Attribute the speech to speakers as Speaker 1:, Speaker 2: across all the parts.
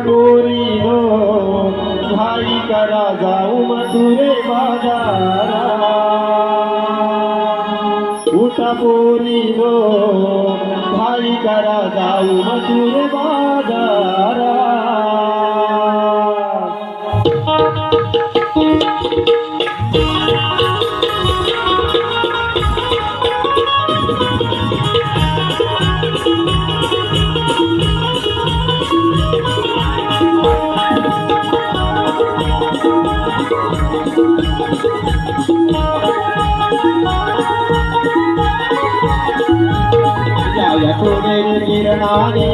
Speaker 1: করিব? ভাই কারা যাও মধুরে বাজারা? উঠা পড়িব। ভাই কারা যাও মধুরে বাজারা? या सोनेरी किरणाने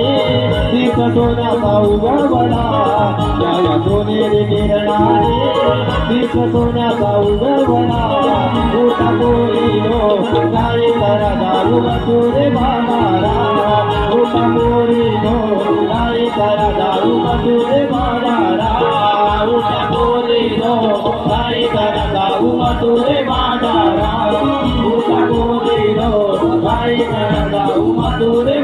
Speaker 1: दीप सोन्याचा उगवला या सोनेरी किरणाने दीप सोन्याचा उगवला उठा पोरीनो काय करा दारू मथुरे बाजारा उठा पोरीनो काय करा दारू मथुरे बाजारा তোরে বাঁধা রাম তোরে দো ভাই দাদা উমা তোরে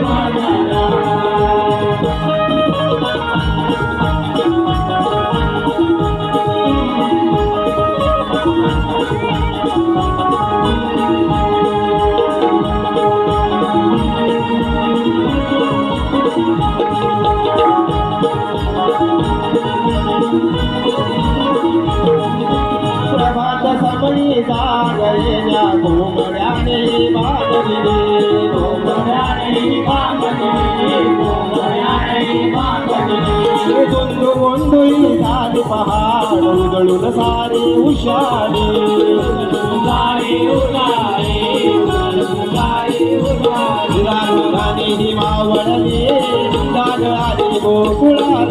Speaker 1: ೊಂದು ಒಂದು ಸಾರಿ ಪಹಾಡುಗಳು ಸಾರಿ ಹುಷಾರಿ ಉದಾರಿ ಉದಾರಿ ಉದಾರಿ ಉದಾರಿ ಮಾವಳಗೆ ಗೋಕುಳಾರ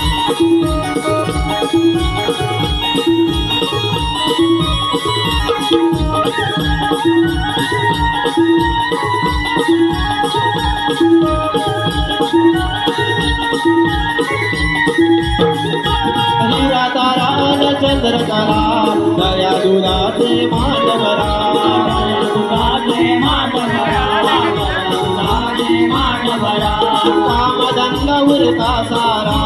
Speaker 1: तारान चंद्रकला दया दुधाचे मांडवरा. दुधाचे मांडवरा कामधंद उरता सारा.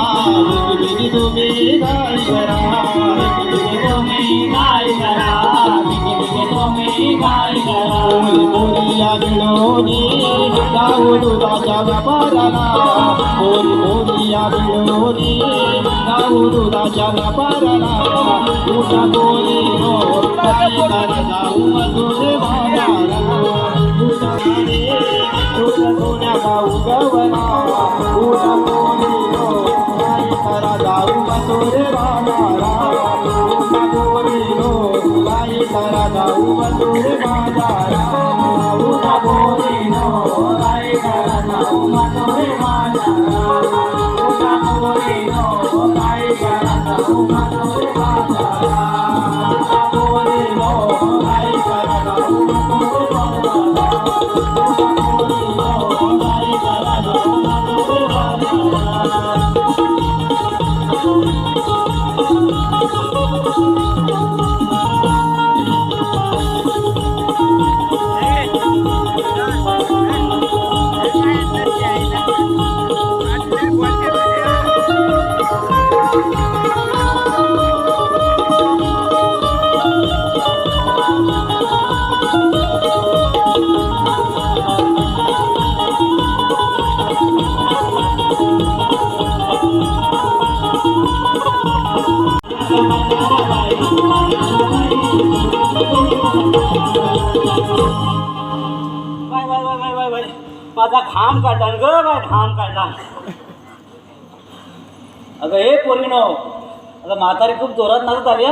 Speaker 1: विधी तुम्ही गाय करा. तुम्ही गाय करा. तुम्ही गाय करा. मोरिया मिळवणी जाऊ दुधाच्या व्यापाराला. मोरी मोरिया मिळवणी ಊರು ರಾಜನ ಪರನ ಊಟ ಬೋರಿ ತಾಯಿ ಕರದ ಮಧುರೆ ಬಾರ ಊಟ ಮನೆ ಊಟ ಗುಣಗ ಉಗವನ ಊಟ ಬೋರಿ ತಾಯಿ ಕರದ ಮಧುರೆ ಬಾರ ಊಟ ಬೋರಿ ತಾಯಿ ಕರದ ಮಧುರೆ ಬಾರ ಊಟ ಬೋರಿ
Speaker 2: ತಾಯಿ ಕರದ ಮಧುರೆ ಬಾರ ಊಟ ಬೋರಿ माझा घाम काढला ग बाय घाम काढला अगं हे पोरीनो आता म्हातारी खूप जोरात नाचत आली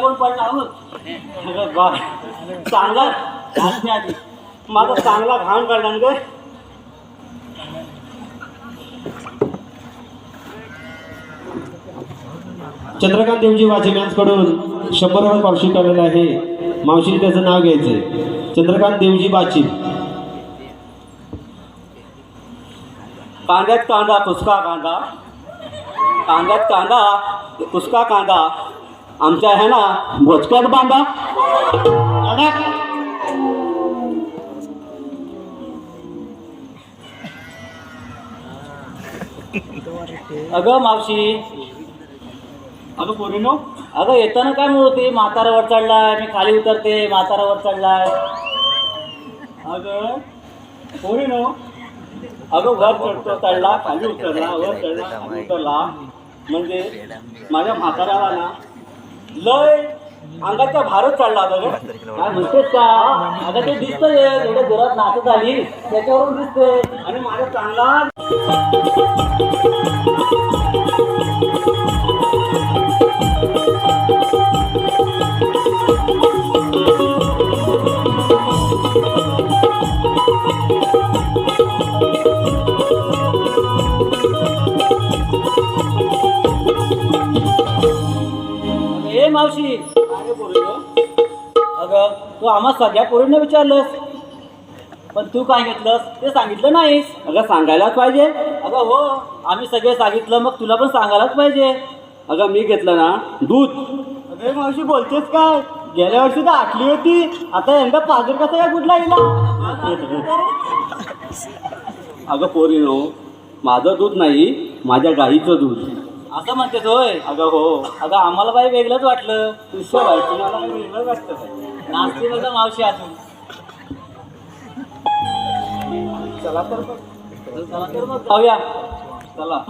Speaker 2: कोण पडला अगं बा चांगला आधी. माझा चांगला घाम काढला ग.
Speaker 1: चंद्रकांत देवजी वाजे यांकडून शंभर पावशी काढलेलं आहे. मावशी त्याचं नाव घ्यायचंय. चंद्रकांत देवजी बाची
Speaker 3: कांद्यात कांदा कुसका कांदा. कांद्यात कांदा कुसका कांदा. आमच्या आहे ना भोजक्यात बांधा. अगं मावशी. अगं पोरीनो अगं येताना काय म्हणत होती? म्हातारावर चढलाय मी खाली उतरते म्हातारावर चढलाय. अगं पोरीनो अगं वर चढतो चढला खाली उतरला वर चढला खाली उतरला. म्हणजे माझ्या म्हाताऱ्याला ना लय अंगाचा भारच चढला होता काय म्हणतेस का? आता ते दिसतंय एवढ्या जोरात नाचत आली त्याच्यावरून दिसतंय. आणि माझ्या चांगला मावशी. अरे पोरीनो अगं तू आम्हा सगळ्या पोरींना विचारलंस. पण तू काय घेतलंस? ते सांगितलं नाहीस. अगं सांगायलाच पाहिजे. अगं हो आम्ही सगळे सांगितलं मग तुला पण सांगायलाच पाहिजे. अगं मी घेतलं ना दूध. अगं मावशी बोलतेस काय? गेल्या वर्षी तर आटली होती. आता यंदा पाजर कसा काय कुठला येईल अगं पोरीनो माझं दूध नाही माझ्या गाईचं दूध. असं म्हणतेस होय? अगं हो. अगं आम्हाला बाई वेगळंच वाटलं. तुझ्या बाई तुम्हाला काही वेगळंच वाटतं. नाचते बघा मावशी अजून. चला तर मग. चला तर मग. जाऊया चला.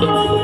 Speaker 3: Oh.